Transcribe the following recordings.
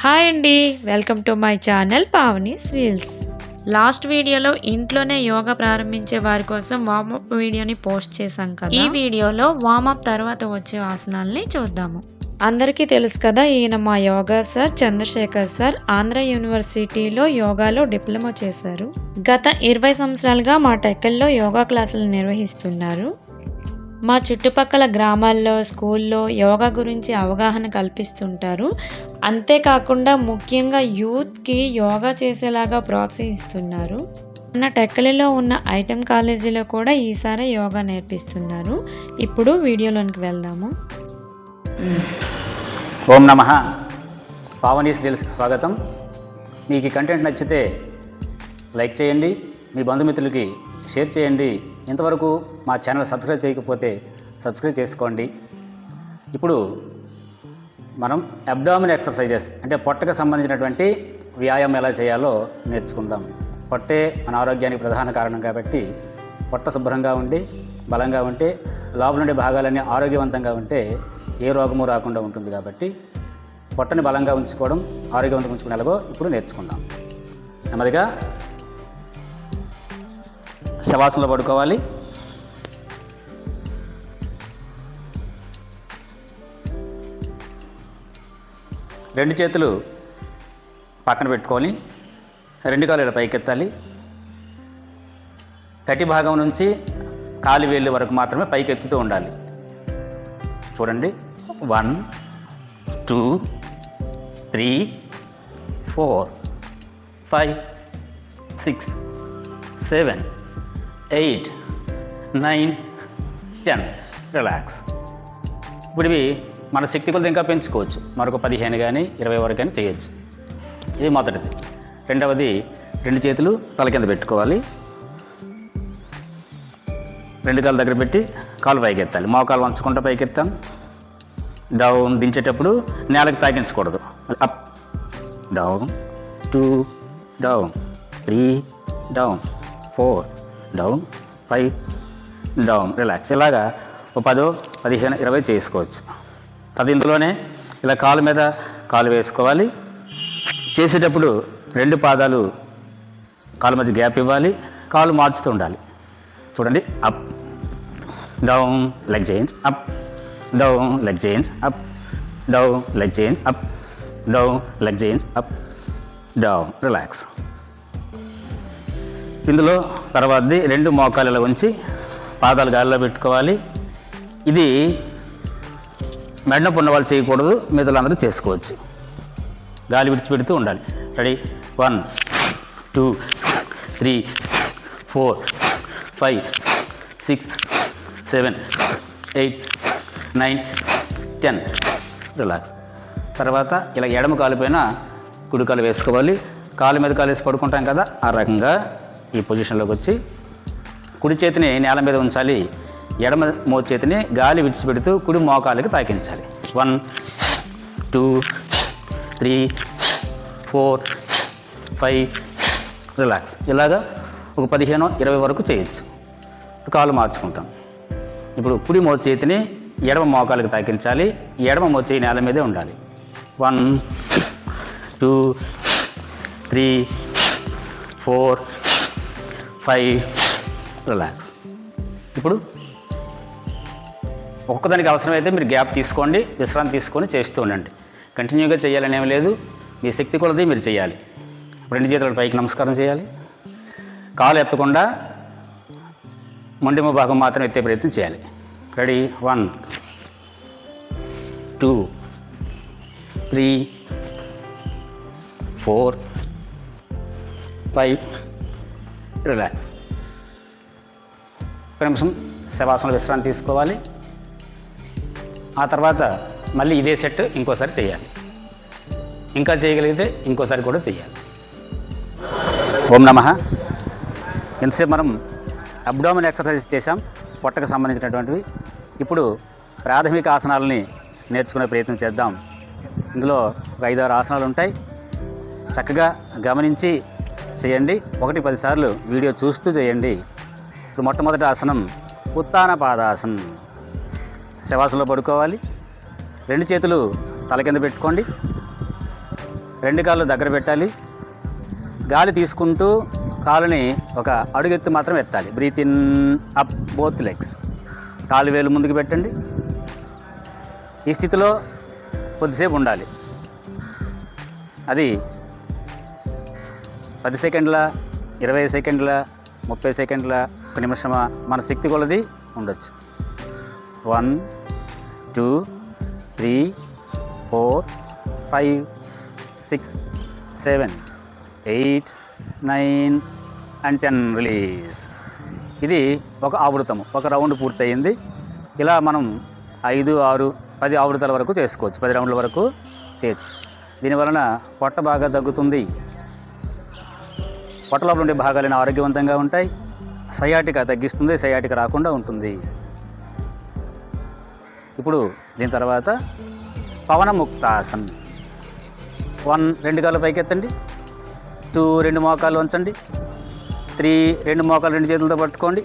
Hi అండి welcome to my channel Pavani reels last వీడియోలో ఇంట్లోనే యోగా ప్రారంభించే వారి కోసం వార్మప్ వీడియోని పోస్ట్ చేశాం కదా. ఈ వీడియోలో వార్మప్ తర్వాత వచ్చే ఆసనాల్ని చూద్దాము. అందరికీ తెలుసు కదా ఈయన మా yoga sir Chandrashekar sir Andhra యూనివర్సిటీలో యోగాలో డిప్లొమా చేశారు. గత ఇరవై సంవత్సరాలుగా మా టెక్కల్లో యోగా క్లాసులు నిర్వహిస్తున్నారు. మా చుట్టుపక్కల గ్రామాల్లో స్కూల్లో యోగా గురించి అవగాహన కల్పిస్తుంటారు. అంతేకాకుండా ముఖ్యంగా యూత్కి యోగా చేసేలాగా ప్రోత్సహిస్తున్నారు. మన టెక్కలిలో ఉన్న ఐటెం కాలేజీలో కూడా ఈసారి యోగా నేర్పిస్తున్నారు. ఇప్పుడు వీడియోలోనికి వెళ్దాము. ఓం నమ. పావని రీల్స్కి స్వాగతం. మీకు ఈ కంటెంట్ నచ్చితే లైక్ చేయండి. మీ బంధుమిత్రులకి షేర్ చేయండి. ఇంతవరకు మా ఛానల్ సబ్స్క్రైబ్ చేయకపోతే సబ్స్క్రైబ్ చేసుకోండి. ఇప్పుడు మనం అబ్డామిన్ ఎక్సర్సైజెస్ అంటే పొట్టకు సంబంధించినటువంటి వ్యాయామం ఎలా చేయాలో నేర్చుకుందాం. పొట్టే మన ఆరోగ్యానికి ప్రధాన కారణం కాబట్టి పొట్ట శుభ్రంగా ఉండి బలంగా ఉంటే లోపల ఉండే భాగాలన్నీ ఆరోగ్యవంతంగా ఉంటే ఏ రోగము రాకుండా ఉంటుంది కాబట్టి పొట్టని బలంగా ఉంచుకోవడం ఆరోగ్యవంతంగా ఉంచుకునేలాగో ఇప్పుడు నేర్చుకుందాం. నెమ్మదిగా శవాసనలో పడుకోవాలి. రెండు చేతులు పక్కన పెట్టుకొని రెండు కాలు ఇలా పైకెత్తాలి. కటి భాగం నుంచి కాలి వేళ్ళు వరకు మాత్రమే పైకి ఎత్తుతూ ఉండాలి. చూడండి. One two three four five six seven eight nine ten relax ఇప్పుడు ఇవి మన శక్తి కొలత ఇంకా పెంచుకోవచ్చు. మరొక పదిహేను కానీ ఇరవై వరకు కానీ చేయొచ్చు. ఇది మొదటిది. రెండవది రెండు చేతులు తల కింద పెట్టుకోవాలి. రెండు కాళ్ళ దగ్గర పెట్టి కాలు పైకెత్తాలి. మోకాలు వంచకుండా పైకెత్తాం. డౌన్ దించేటప్పుడు నేలకు తాకించకూడదు. Up down two down three down four down five down relax ఇలాగా ఒక పదో పదిహేను ఇరవై చేసుకోవచ్చు. తది ఇందులోనే ఇలా కాలు మీద కాలు వేసుకోవాలి. చేసేటప్పుడు రెండు పాదాలు కాలు మధ్య గ్యాప్ ఇవ్వాలి. కాలు మార్చుతూ ఉండాలి. చూడండి up down leg change up down leg change up down leg change up down leg change up down relax ఇందులో తర్వాతది రెండు మోకాలు ఉంచి పాదాలు గాలిలో పెట్టుకోవాలి. ఇది మెడనొప్పి ఉన్న వాళ్ళు చేయకూడదు మిగతా అందరూ చేసుకోవచ్చు. గాలి విడిచిపెడుతూ ఉండాలి. Ready? One two three four five six seven eight nine ten. Relax. తర్వాత ఇలా ఎడమ కాలిపోయినా కుడి కాలు వేసుకోవాలి. కాలు మీద కాలు వేసి పడుకుంటాం కదా ఆ రకంగా ఈ పొజిషన్లోకి వచ్చి కుడి చేతిని నేల మీద ఉంచాలి ఎడమ మో చేతిని గాలి విడిచిపెడుతూ కుడి మోకాలకి తాకించాలి. One two three four five relax ఇలాగా ఒక పదిహేను ఇరవై వరకు చేయొచ్చు. కాలు మార్చుకుంటాం. ఇప్పుడు కుడి మో చేతిని ఎడమ మోకాలకి తాకించాలి ఎడమ మో చేయి నేల మీదే ఉండాలి. One two three four five. Relax. ఇప్పుడు ఒక్కదానికి అవసరమైతే మీరు గ్యాప్ తీసుకోండి విశ్రాంతి తీసుకొని చేస్తూ ఉండండి. కంటిన్యూగా చేయాలనేం లేదు. మీ శక్తి కొలది మీరు చేయాలి. రెండు చేతుల పైకి నమస్కారం చేయాలి. కాలు ఎత్తకుండా మొండిమ భాగం మాత్రం ఎత్తే ప్రయత్నం చేయాలి. Ready? One two three four five. Relax. ఒక నిమిషం శవాసన విశ్రాంతి తీసుకోవాలి. ఆ తర్వాత మళ్ళీ ఇదే సెట్ ఇంకోసారి చేయాలి. ఇంకా చేయగలిగితే ఇంకోసారి కూడా చేయాలి. ఓం నమ. ఎంతసేపు మనం అబ్డామిన్ ఎక్సర్సైజ్ చేసాం పొట్టకు సంబంధించినటువంటివి. ఇప్పుడు ప్రాథమిక ఆసనాలని నేర్చుకునే ప్రయత్నం చేద్దాం. ఇందులో ఒక ఐదారు ఆసనాలు ఉంటాయి. చక్కగా గమనించి చేయండి. ఒకటి పదిసార్లు వీడియో చూస్తూ చేయండి. ఇప్పుడు మొట్టమొదటి ఆసనం ఉత్తాన పాదాసనం. శవాసనలో పడుకోవాలి. రెండు చేతులు తల కింద పెట్టుకోండి. రెండు కాళ్ళు దగ్గర పెట్టాలి. గాలి తీసుకుంటూ కాలుని ఒక అడుగెత్తు మాత్రం ఎత్తాలి. Breath in up both legs కాలు వేలు ముందుకు పెట్టండి. ఈ స్థితిలో కొద్దిసేపు ఉండాలి. అది పది సెకండ్ల ఇరవై సెకండ్ల ముప్పై సెకండ్ల ఒక నిమిషమా మన శక్తి కొలది ఉండొచ్చు. One two three four five six seven eight nine and ten release. ఇది ఒక ఆవృతము ఒక రౌండ్ పూర్తయింది. ఇలా మనం ఐదు ఆరు పది ఆవృతాల వరకు చేసుకోవచ్చు పది రౌండ్ల వరకు చేయొచ్చు. దీనివలన పొట్ట బాగా తగ్గుతుంది పొట్ట ఉండే భాగాలైన ఆరోగ్యవంతంగా ఉంటాయి. సయాటిక తగ్గిస్తుంది సయాటిక రాకుండా ఉంటుంది. ఇప్పుడు దీని తర్వాత పవనముక్తాసన్. వన్ రెండు కాళ్ళు పైకి ఎత్తండి టూ రెండు మోకాలు ఉంచండి త్రీ రెండు మోకాలు రెండు చేతులతో పట్టుకోండి.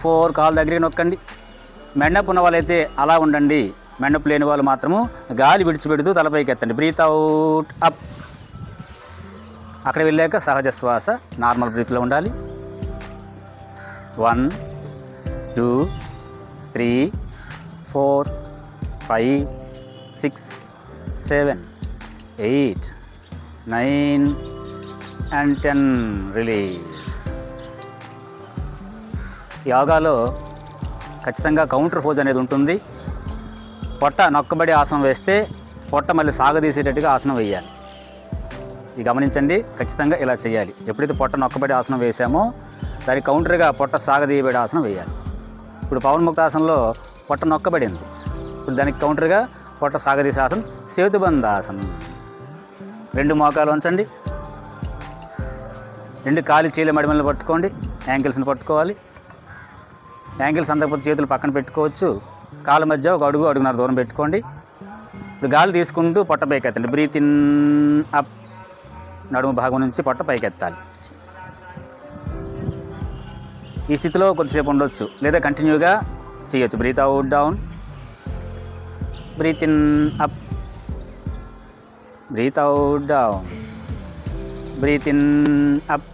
ఫోర్ కాలు దగ్గరికి నొక్కండి. మెండపు ఉన్న వాళ్ళైతే అలా ఉండండి. మెండపు లేని వాళ్ళు మాత్రము గాలి విడిచిపెడుతూ తలపైకి ఎత్తండి బ్రీత్ అవుట్ అప్. అక్కడ వెళ్ళాక సహజ శ్వాస నార్మల్ బ్రీత్లో ఉండాలి. One two three four five six seven eight nine and ten. Release. యోగాలో ఖచ్చితంగా కౌంటర్ ఫోజ్ అనేది ఉంటుంది. పొట్ట నొక్కబడి ఆసనం వేస్తే పొట్ట మళ్ళీ సాగదీసేటట్టుగా ఆసనం వేయాలి. ఇది గమనించండి ఖచ్చితంగా ఇలా చేయాలి. ఎప్పుడైతే పొట్ట నొక్కబడి ఆసనం వేసామో దానికి కౌంటర్గా పొట్ట సాగదీయబడి ఆసనం వేయాలి. ఇప్పుడు పవన్ ముక్తాసనంలో పొట్ట నొక్కబడింది. ఇప్పుడు దానికి కౌంటర్గా పొట్ట సాగదీసే ఆసనం సేతుబంధాసనం రెండు మోకాలు ఉంచండి. రెండు కాలి చీల మడిమల్ని పట్టుకోండి. యాంకిల్స్ని పట్టుకోవాలి. యాంకిల్స్ అందకపోతే చేతులు పక్కన పెట్టుకోవచ్చు. కాళ్ళ మధ్య ఒక అడుగు అడుగున్నర దూరం పెట్టుకోండి. ఇప్పుడు గాలి తీసుకుంటూ పొట్ట ఎత్తండి బ్రీత్ ఇన్ అప్. నడుము భాగం నుంచి పొట్ట పైకెత్తాలి. ఈ స్థితిలో కొద్దిసేపు ఉండొచ్చు లేదా కంటిన్యూగా చేయొచ్చు. Breath out down breath in up breath out down breath in up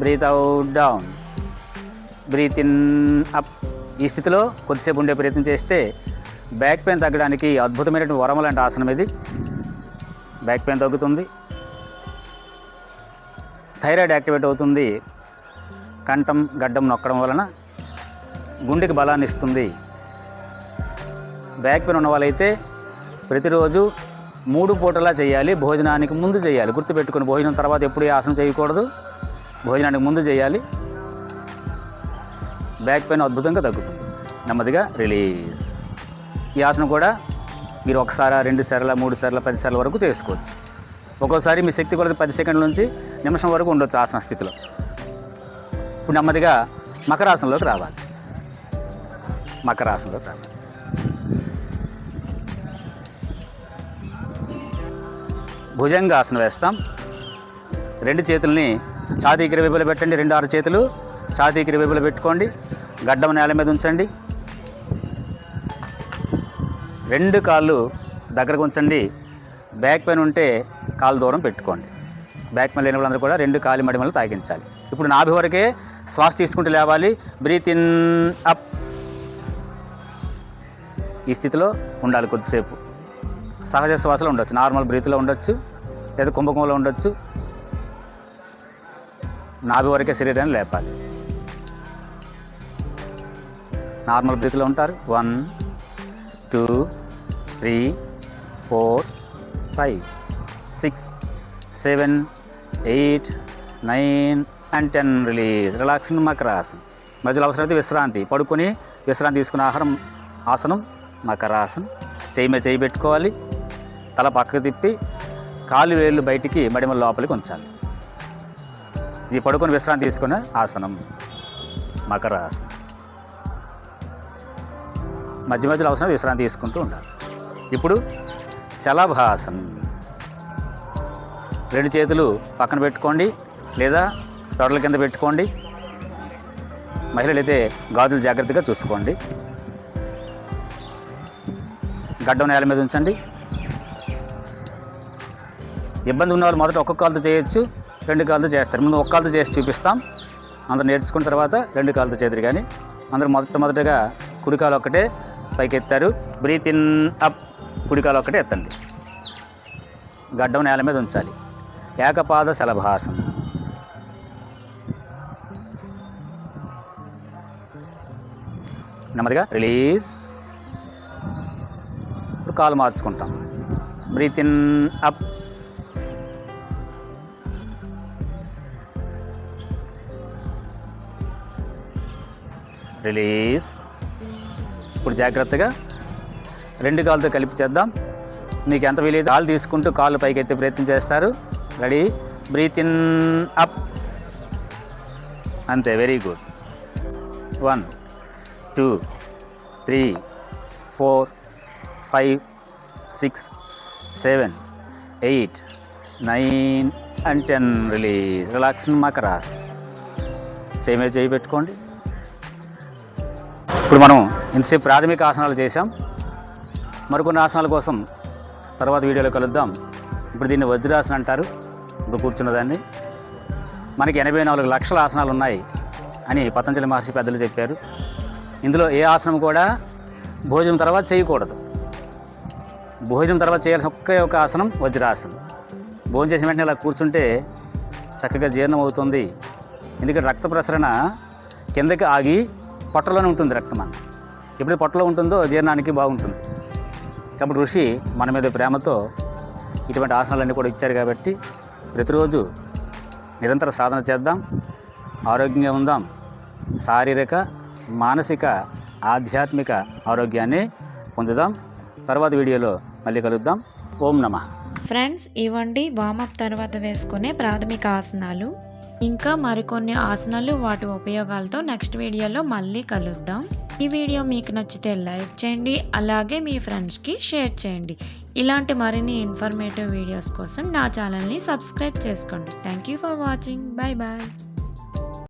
breath out down breath in up ఈ స్థితిలో కొద్దిసేపు ఉండే ప్రయత్నం చేస్తే బ్యాక్ పెయిన్ తగ్గడానికి అద్భుతమైనటువంటి వరం లాంటి ఆసనం ఇది. బ్యాక్ పెయిన్ తగ్గుతుంది. థైరాయిడ్ యాక్టివేట్ అవుతుంది. కంఠం గడ్డం నొక్కడం వలన గుండెకి బలాన్ని ఇస్తుంది. బ్యాక్ పెయిన్ ఉన్న వాళ్ళైతే ప్రతిరోజు మూడు పూటలా చేయాలి భోజనానికి ముందు చేయాలి. గుర్తుపెట్టుకుని భోజనం తర్వాత ఎప్పుడు ఈ ఆసనం చేయకూడదు. భోజనానికి ముందు చేయాలి. బ్యాక్ పెయిన్ అద్భుతంగా తగ్గుతుంది. నెమ్మదిగా రిలీజ్. ఈ ఆసనం కూడా మీరు ఒకసారి రెండు సార్ల మూడు సార్ల పది సార్ల వరకు చేసుకోవచ్చు. ఒక్కోసారి మీ శక్తి కొలత పది సెకండ్ల నుంచి నిమిషం వరకు ఉండొచ్చు ఆసన స్థితిలో. ఇప్పుడు నెమ్మదిగా మకరాసనంలోకి రావాలి. మకరాసనంలోకి రావాలి. భుజంగాసనం వేస్తాం. రెండు చేతుల్ని ఛాతీకి ఇరువైపులా పెట్టండి. రెండు ఆరు చేతులు ఛాతీకి ఇరువైపులా పెట్టుకోండి. గడ్డం నేల మీద ఉంచండి. రెండు కాళ్ళు దగ్గరకు ఉంచండి. బ్యాక్ పెయిన్ ఉంటే కాలు దూరం పెట్టుకోండి. బ్యాక్ పెయిన్ లేని వాళ్ళందరూ కూడా రెండు కాలి మడిమలు తాగించాలి. ఇప్పుడు నాభి వరకే శ్వాస తీసుకుంటూ లేవాలి. Breath in up. ఈ స్థితిలో ఉండాలి కొద్దిసేపు. సహజ శ్వాసలో ఉండొచ్చు. నార్మల్ బ్రీత్లో ఉండొచ్చు. లేదా కుంభకంలో ఉండొచ్చు. నాభి వరకే శరీరాన్ని లేపాలి. నార్మల్ బ్రీత్లో ఉంటారు. One two three four five. Six seven eight nine and ten release relaxing మకరాసనం మధ్యలో అవసరమైతే విశ్రాంతి. పడుకొని విశ్రాంతి తీసుకున్న ఆహారం ఆసనం మకరాసనం చేయి మీద చేయి పెట్టుకోవాలి. తల పక్కకు తిప్పి కాలు వేళ్ళు బయటికి మడిమ లోపలికి ఉంచాలి. ఇది పడుకొని విశ్రాంతి తీసుకునే ఆసనం మకరాసనం మధ్య మధ్యలో అవసరం విశ్రాంతి తీసుకుంటూ ఉండాలి. ఇప్పుడు శలభాసనం. రెండు చేతులు పక్కన పెట్టుకోండి లేదా తొడల కింద పెట్టుకోండి. మహిళలైతే గాజులు జాగ్రత్తగా చూసుకోండి. గడ్డం నేల మీద ఉంచండి. ఇబ్బంది ఉన్న వాళ్ళు మొదట ఒక్క కాలుతో చేయొచ్చు రెండు కాలుతో చేస్తారు. ముందు ఒక్క కాలుతో చేసి చూపిస్తాం. అందరూ నేర్చుకున్న తర్వాత రెండు కాలుతో చేతురు కానీ అందరూ మొదట మొదటగా కుడికాలు ఒక్కటే పైకి ఎత్తారు. బ్రీత్ ఇన్ అప్ కుడికాలు ఒక్కటే ఎత్తండి. గడ్డం నేల మీద ఉంచాలి. ఏకపాద శలభాసనం నెమ్మదిగా రిలీజ్. ఇప్పుడు కాలు మార్చుకుంటాం. Breath in up. రిలీజ్. ఇప్పుడు జాగ్రత్తగా రెండు కాళ్ళతో కలిపి చేద్దాం. మీకు ఎంత వీలైతే కాలు తీసుకుంటూ కాళ్ళు పైకి ఎత్తే ప్రయత్నం చేస్తారు. రెడీ బ్రీత్ ఇన్ అప్ అంతే very good one two three four five six seven eight nine and ten release relax మకరాస్ చేయి మీద చేయి పెట్టుకోండి. ఇప్పుడు మనం ఇంతసేపు ప్రాథమిక ఆసనాలు చేసాం మరికొన్ని ఆసనాల కోసం తర్వాత వీడియోలో కలుద్దాం. ఇప్పుడు దీన్ని వజ్రాసనం అంటారు. ఇప్పుడు కూర్చున్నదాన్ని. మనకి ఎనభై నాలుగు లక్షల ఆసనాలు ఉన్నాయి అని పతంజలి మహర్షి పెద్దలు చెప్పారు. ఇందులో ఏ ఆసనం కూడా భోజనం తర్వాత చేయకూడదు. భోజనం తర్వాత చేయాల్సిన ఒకే ఒక ఆసనం వజ్రాసనం. భోజనం చేసిన వెంటనే ఇలా కూర్చుంటే చక్కగా జీర్ణం అవుతుంది ఎందుకంటే రక్త ప్రసరణ కిందకి ఆగి పొట్టలోనే ఉంటుంది రక్తం అన్న ఎప్పుడు పొట్టలో ఉంటుందో జీర్ణానికి బాగుంటుంది. కాబట్టి ఋషి మన మీద ప్రేమతో ఇటువంటి ఆసనాలన్నీ కూడా ఇచ్చారు కాబట్టి ప్రతిరోజు నిరంతర సాధన చేద్దాం ఆరోగ్యంగా ఉందాం. శారీరక మానసిక ఆధ్యాత్మిక ఆరోగ్యాన్ని పొందుదాం. తర్వాత వీడియోలో మళ్ళీ కలుద్దాం. ఓం నమ. ఫ్రెండ్స్ ఇవ్వండి వామప్ తర్వాత వేసుకునే ప్రాథమిక ఆసనాలు ఇంకా మరికొన్ని ఆసనాలు వాటి ఉపయోగాలతో నెక్స్ట్ వీడియోలో మళ్ళీ కలుద్దాం. ఈ వీడియో మీకు నచ్చితే లైక్ చేయండి అలాగే మీ ఫ్రెండ్స్కి షేర్ చేయండి. ఇలాంటి మరిన్ని ఇన్ఫర్మేటివ్ వీడియోస్ కోసం నా ఛానల్ని సబ్స్క్రైబ్ చేసుకోండి. Thank you for watching bye bye